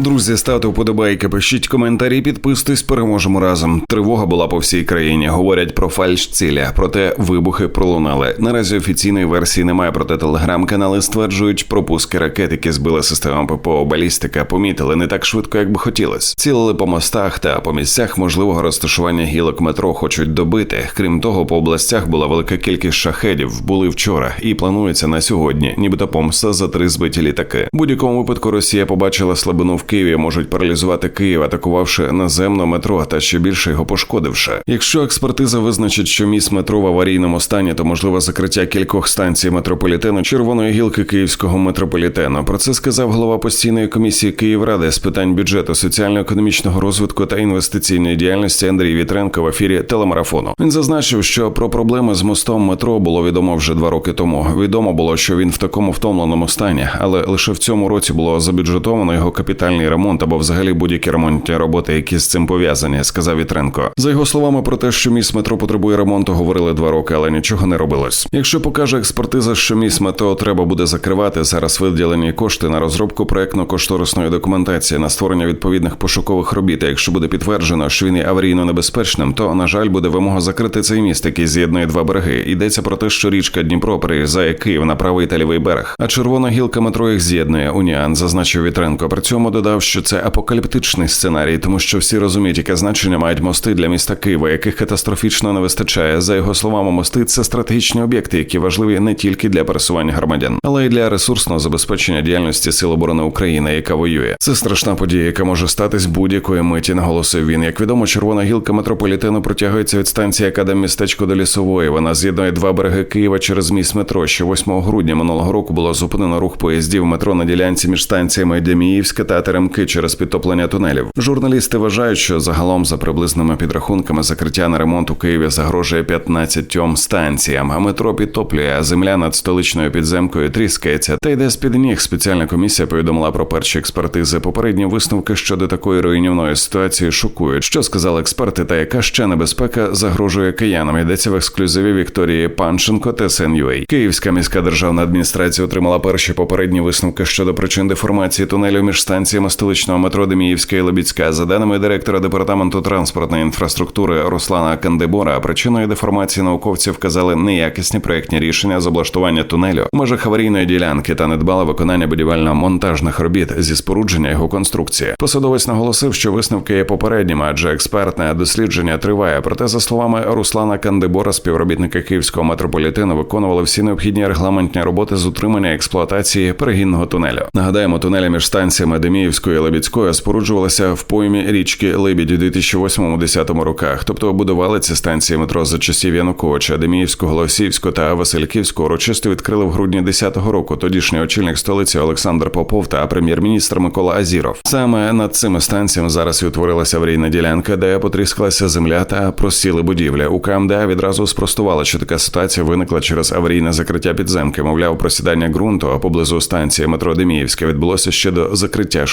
Друзі, ставте вподобайки, пишіть коментарі, підписуйтесь, переможемо разом. Тривога була по всій країні. Говорять про фальш ціля, проте вибухи пролунали. Наразі офіційної версії немає, проте телеграм-канали стверджують, пропуски ракет, які збила система ППО балістика, помітили не так швидко, як би хотілось. Цілили по мостах та по місцях можливого розташування гілок метро хочуть добити. Крім того, по областях була велика кількість шахедів. Були вчора і планується на сьогодні, нібито помста за три збиті літаки. Будь-якому випадку Росія побачила слабину в Києві, можуть паралізувати Київ, атакувавши наземно метро та ще більше його пошкодивши. Якщо експертиза визначить, що міст метро в аварійному стані, то можливо закриття кількох станцій метрополітену червоної гілки київського метрополітену. Про це сказав голова постійної комісії Київради з питань бюджету, соціально-економічного розвитку та інвестиційної діяльності Андрій Вітренко в ефірі телемарафону. Він зазначив, що про проблеми з мостом метро було відомо вже два роки тому. Відомо було, що він в такому втомленому стані, але лише в цьому році було забюджетовано його капітальний ремонт або взагалі будь-які ремонтні роботи, які з цим пов'язані, сказав Вітренко. За його словами, про те, що міст метро потребує ремонту, говорили два роки, але нічого не робилось. Якщо покаже експертиза, що міст метро треба буде закривати, зараз виділені кошти на розробку проектно-кошторисної документації на створення відповідних пошукових робіт. Якщо буде підтверджено, що він є аварійно небезпечним, то на жаль буде вимога закрити цей міст, який з'єднує два береги. Йдеться про те, що річка Дніпро переїжджає Київ на правий та лівий берег, а червона гілка метро їх з'єднує. Уніан зазначив Вітренко. При цьому додав, що це апокаліптичний сценарій, тому що всі розуміють, яке значення мають мости для міста Києва, яких катастрофічно не вистачає. За його словами, мости це стратегічні об'єкти, які важливі не тільки для пересування громадян, але й для ресурсного забезпечення діяльності Сил оборони України, яка воює. Це страшна подія, яка може статись будь-якої миті. Наголосив він. Як відомо, червона гілка метрополітену протягується від станції Академ містечко до лісової. Вона з'єднує два береги Києва через міст метро. Ще 8 грудня минулого року було зупинено рух поїздів метро на ділянці між станціями Деміївська та Теремки через підтоплення тунелів. Журналісти вважають, що загалом за приблизними підрахунками закриття на ремонт у Києві загрожує 15 станціям. А метро підтоплює, а земля над столичною підземкою тріскається. Та йде з під ніг. Спеціальна комісія повідомила про перші експертизи. Попередні висновки щодо такої руйнівної ситуації шокують. Що сказали експерти, та яка ще небезпека загрожує киянам? Йдеться в ексклюзиві Вікторії Панченко ТСНЮА. Київська міська державна адміністрація отримала перші попередні висновки щодо причин деформації тунелю між станціями столичного метро Деміївська і Лебідська. За даними директора департаменту транспортної інфраструктури Руслана Кандебора, причиною деформації науковці вказали неякісні проєктні рішення з облаштування тунелю в межах аварійної ділянки та недбале виконання будівельно-монтажних робіт зі спорудження його конструкції. Посадовець наголосив, що висновки є попередніми, адже експертне дослідження триває. Проте, за словами Руслана Кандебора, співробітники київського метрополітену виконували всі необхідні регламентні роботи з утримання експлуатації перегінного тунелю. Нагадаємо, тунелі між станціями Деміївської і Лебідської споруджувалися в поймі річки Лебідь у 2008-2010 роках. Тобто будували ці станції метро за часів Януковича, Деміївську, Голосіївську та Васильківську урочисто відкрили в грудні 10-го року. Тодішній очільник столиці Олександр Попов та прем'єр-міністр Микола Азіров. Саме над цими станціями зараз і утворилася аварійна ділянка, де потріскалася земля та просіли будівлі. У КМДА відразу спростували, що така ситуація виникла через аварійне закриття підземки. Мовляв, просідання ґрунту поблизу станції метро Деміївська відбулося ще до закриття